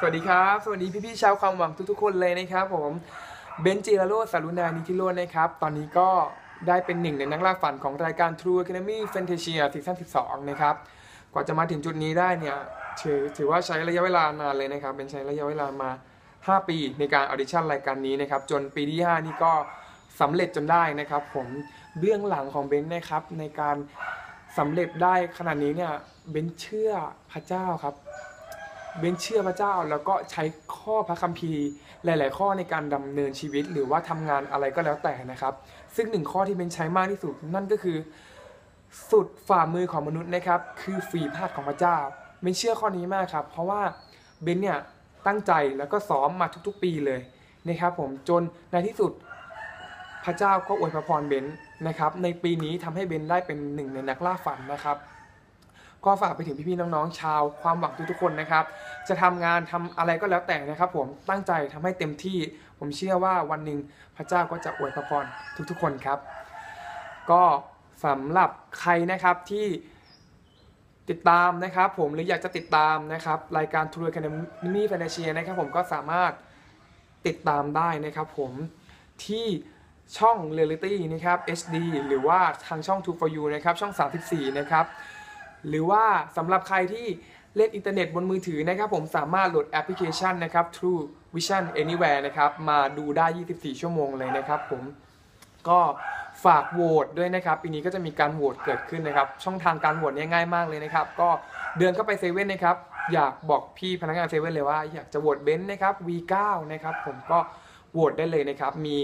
สวัสดีครับ สวัสดีพี่ๆชาวความหวังทุกๆ คนเลยนะครับผมเบนจิราโรสารุณานิธิโรจน์นะครับ ตอนนี้ก็ได้เป็นหนึ่งในนักล่าฝันของรายการ True Academy Fantasia ซีซั่น12 นะครับ กว่าจะมาถึงจุดนี้ได้เนี่ยถือถือว่าใช้ระยะเวลานานเลยนะครับ เป็นใช้ระยะเวลามา 5 ปีในการออดิชั่นรายการนี้นะครับ จนปีที่ 5 นี่ก็สำเร็จจนได้นะครับ ผมเบื้องหลังของเบนนะครับในการสำเร็จได้ขนาดนี้เนี่ยเบนเชื่อพระเจ้าครับ เบนเชื่อพระเจ้าแล้วก็ใช้ข้อพระคัมภีร์หลาย ๆ ข้อในการดำเนินชีวิตหรือว่าทำงานอะไรก็แล้วแต่นะครับ ซึ่งหนึ่งข้อที่เบนใช้มากที่สุดนั่นก็คือ สุดฝ่ามือของมนุษย์นะครับ คือฝีพาดของพระเจ้าเบนเชื่อข้อนี้มากครับ เพราะว่าเบนเนี่ยตั้งใจแล้วก็ซ้อมมาทุก ๆ ปีเลยนะครับ ผมจนในที่สุดพระเจ้าก็อวยพระพรเบนนะครับ ในปีนี้ทำให้เบนได้เป็นหนึ่งในนักล่าฝันนะครับ ก็ฝากไปถึงพี่ๆน้องๆชาวความหวังทุกๆคนนะครับ จะทำงานทำอะไรก็แล้วแต่นะครับผมตั้งใจทำให้เต็มที่ ผมเชื่อว่าวันหนึ่งพระเจ้าก็จะอวยพระพรทุกๆคนครับ ก็สำหรับใครนะครับที่ติดตามนะครับผมหรืออยากจะติดตามนะครับรายการ True Academy Financial นะครับผมก็สามารถติดตามได้นะครับผมที่ช่อง Reality นะครับ HD หรือว่าทางช่อง True for You นะครับช่อง 34 นะครับ หรือว่าสำหรับใครที่เล่นอินเทอร์เน็ตบนมือถือนะครับผมสามารถโหลดแอปพลิเคชันนะครับ True Vision Anywhere นะครับมาดูได้ 24 ชั่วโมงเลยนะครับผมก็ฝากโหวตด้วยนะครับ ปีนี้ก็จะมีการโหวตเกิดขึ้นนะครับ ช่องทางการโหวตเนี่ยง่ายมากเลยนะครับ ก็เดินเข้าไปเซเว่นนะครับ อยากบอกพี่พนักงานเซเว่นเลยว่าอยากจะโหวตเบนซ์นะครับ V9 นะครับผมก็ โหวตได้เลยนะครับ มี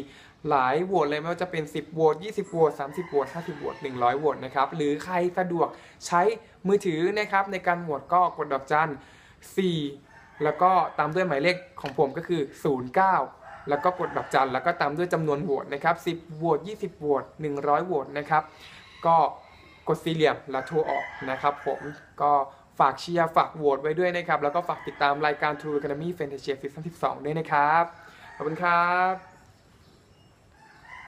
หลายโหวตเลยไม่ว่าจะเป็น 10โหวต20โหวต30โหวต50โหวต100โหวตนะครับ หรือใครสะดวกใช้มือถือนะครับในการโหวตก็กดดอกจัน 4 แล้วก็ตามด้วยหมายเลขของผมก็คือ 09 แล้วก็กดดอกจัน แล้วก็ตามด้วยจำนวนโหวตนะครับ10โหวต20โหวต100โหวตนะครับ ก็กดสี่เหลี่ยมแล้วโทรออกนะครับผมก็ฝากเชียร์ฝากโหวตไว้ด้วยนะครับ แล้วก็ฝากติดตามรายการ True Academy Fantasy Season 12 ด้วยนะครับ ขอบคุณครับ